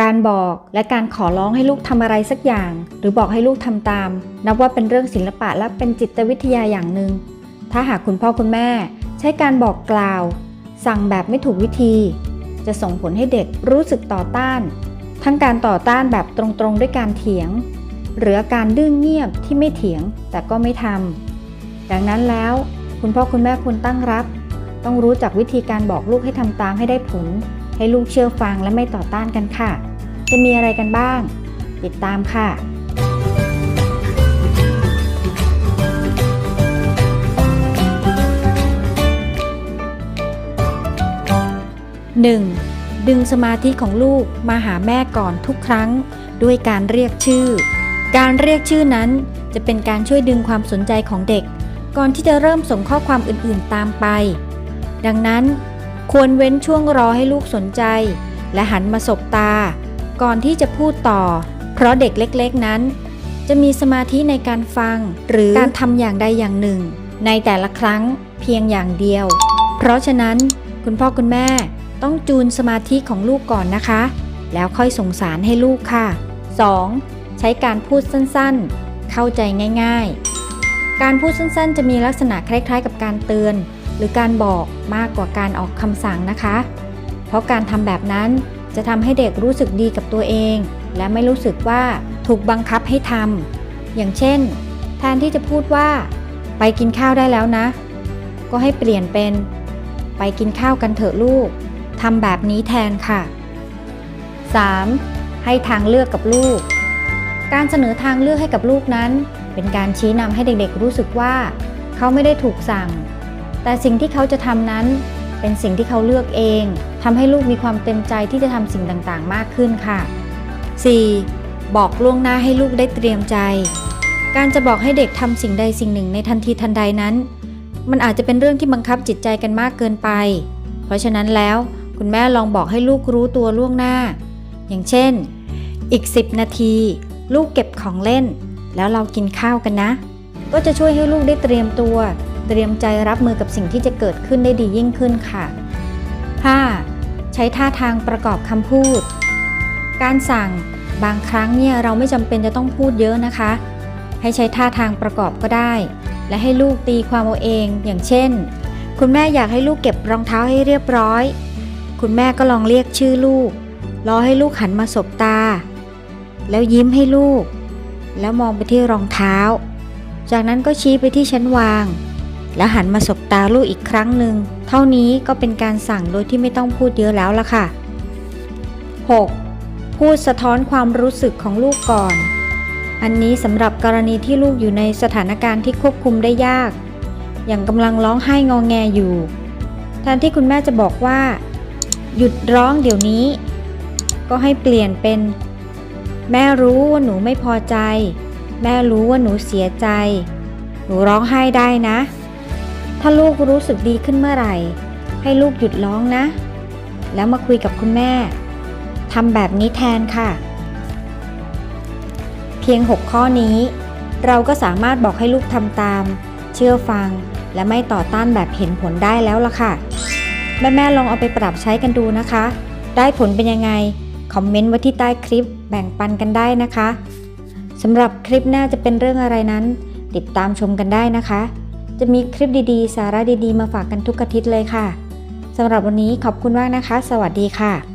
การบอกและการขอร้องให้ลูกทำอะไรสักอย่าง หรือบอกให้ลูกทำตาม นับว่าเป็นเรื่องศิลปะและเป็นจิตวิทยาอย่างหนึ่งถ้าหากคุณพ่อคุณแม่ ใช้การบอกกล่าว สั่งแบบไม่ถูกวิธี จะส่งผลให้เด็กรู้สึกต่อต้าน ทั้งการต่อต้านแบบตรงๆด้วยการเถียง หรือการดื้อเงียบที่ไม่เถียงแต่ก็ไม่ทำดังนั้นแล้ว คุณพ่อคุณแม่ควรตั้งรับ ต้องรู้จักวิธีการบอกลูกให้ทำตามให้ได้ผล ให้ลูกเชื่อฟังและไม่ต่อต้านกันค่ะ จะมีอะไรกันบ้าง ติดตามค่ะ 1. ดึงสมาธิของลูกมาหาแม่ก่อนทุกครั้ง ด้วยการเรียกชื่อ การเรียกชื่อนั้นจะเป็นการช่วยดึงความสนใจของเด็ก ก่อนที่จะเริ่มส่งข้อความอื่นๆตามไป ดังนั้น ควรเว้นช่วงรอให้ลูกสนใจ และหันมาสบตา ก่อนที่จะพูดต่อ เพราะเด็กเล็กๆนั้น จะมีสมาธิในการฟัง หรือการทำอย่างใดอย่างหนึ่ง ในแต่ละครั้งเพียงอย่างเดียว เพราะฉะนั้นคุณพ่อคุณแม่ต้องจูนสมาธิของลูกก่อนนะคะ แล้วค่อยส่งสารให้ลูกค่ะ 2. ใช้การพูดสั้นๆ เข้าใจง่าย ๆ การพูดสั้นๆ จะมีลักษณะคล้ายๆ กับการเตือน หรือการบอกมากกว่าการออกคำสั่งนะคะ เพราะการทำแบบนั้นจะทำให้เด็กรู้สึกดีกับตัวเอง และไม่รู้สึกว่าถูกบังคับให้ทำอย่างเช่น แทนที่จะพูดว่า ไปกินข้าวได้แล้วนะ ก็ให้เปลี่ยนเป็น ไปกินข้าวกันเถอะลูกทำแบบนี้แทนค่ะ 3. ให้ทางเลือกกับลูก การเสนอทางเลือกให้กับลูกนั้น เป็นการชี้นำให้เด็กๆรู้สึกว่า เขาไม่ได้ถูกสั่ง แต่สิ่งที่เขาจะทำนั้น เป็นสิ่งที่เขาเลือกเองทำให้ลูกมีความเต็มใจที่จะทำสิ่งต่างๆ มากขึ้นค่ะ 4. บอกล่วงหน้าให้ลูกได้เตรียมใจ การจะบอกให้เด็กทำสิ่งใดสิ่งหนึ่งในทันทีทันใดนั้น มันอาจจะเป็นเรื่องที่บังคับจิตใจกันมากเกินไป เพราะฉะนั้นแล้วคุณแม่ลองบอกให้ลูกรู้ตัวล่วงหน้า อย่างเช่น อีก 10 นาที ลูกเก็บของเล่น แล้วเรากินข้าวกันนะ ก็จะช่วยให้ลูกได้เตรียมตัว เตรียมใจรับมือกับสิ่งที่จะเกิดขึ้นได้ดียิ่งขึ้นค่ะ 5. ใช้ท่าทางประกอบคำพูด การสั่งบางครั้งเนี่ยเราไม่จำเป็นจะต้องพูดเยอะนะคะ ให้ใช้ท่าทางประกอบก็ได้ และให้ลูกตีความเอาเองอย่างเช่น คุณแม่อยากให้ลูกเก็บรองเท้าให้เรียบร้อย คุณแม่ก็ลองเรียกชื่อลูก รอให้ลูกหันมาสบตา แล้วยิ้มให้ลูก แล้วมองไปที่รองเท้า จากนั้นก็ชี้ไปที่ชั้นวาง แล้วหันมาสบตาลูกอีกครั้งหนึ่ง เท่านี้ก็เป็นการสั่งโดยที่ไม่ต้องพูดเยอะแล้วละค่ะ 6. พูดสะท้อนความรู้สึกของลูกก่อน อันนี้สำหรับกรณีที่ลูกอยู่ในสถานการณ์ที่ควบคุมได้ยาก อย่างกำลังร้องไห้งองแงอยู่แทนที่คุณแม่จะบอกว่า หยุดร้องเดี๋ยวนี้ ก็ให้เปลี่ยนเป็น แม่รู้ว่าหนูไม่พอใจ แม่รู้ว่าหนูเสียใจ หนูร้องไห้ได้นะ ถ้าลูกรู้สึกดีขึ้นเมื่อไหร่ ให้ลูกหยุดร้องนะ แล้วมาคุยกับคุณแม่ทำแบบนี้แทนค่ะ เพียง 6 ข้อนี้ เราก็สามารถบอกให้ลูกทำตาม เชื่อฟังและไม่ต่อต้านแบบเห็นผลได้แล้วล่ะค่ะ แม่ๆลองเอาไปปรับใช้กันดูนะคะ ได้ผลเป็นยังไง คอมเมนต์ไว้ที่ใต้คลิปแบ่งปันกันได้นะคะสำหรับคลิปหน้าจะเป็นเรื่องอะไรนั้น ติดตามชมกันได้นะคะ จะมีคลิปดีๆ สาระดีๆ มาฝากกันทุกอาทิตย์เลยค่ะสำหรับวันนี้ขอบคุณมากนะคะ สวัสดีค่ะ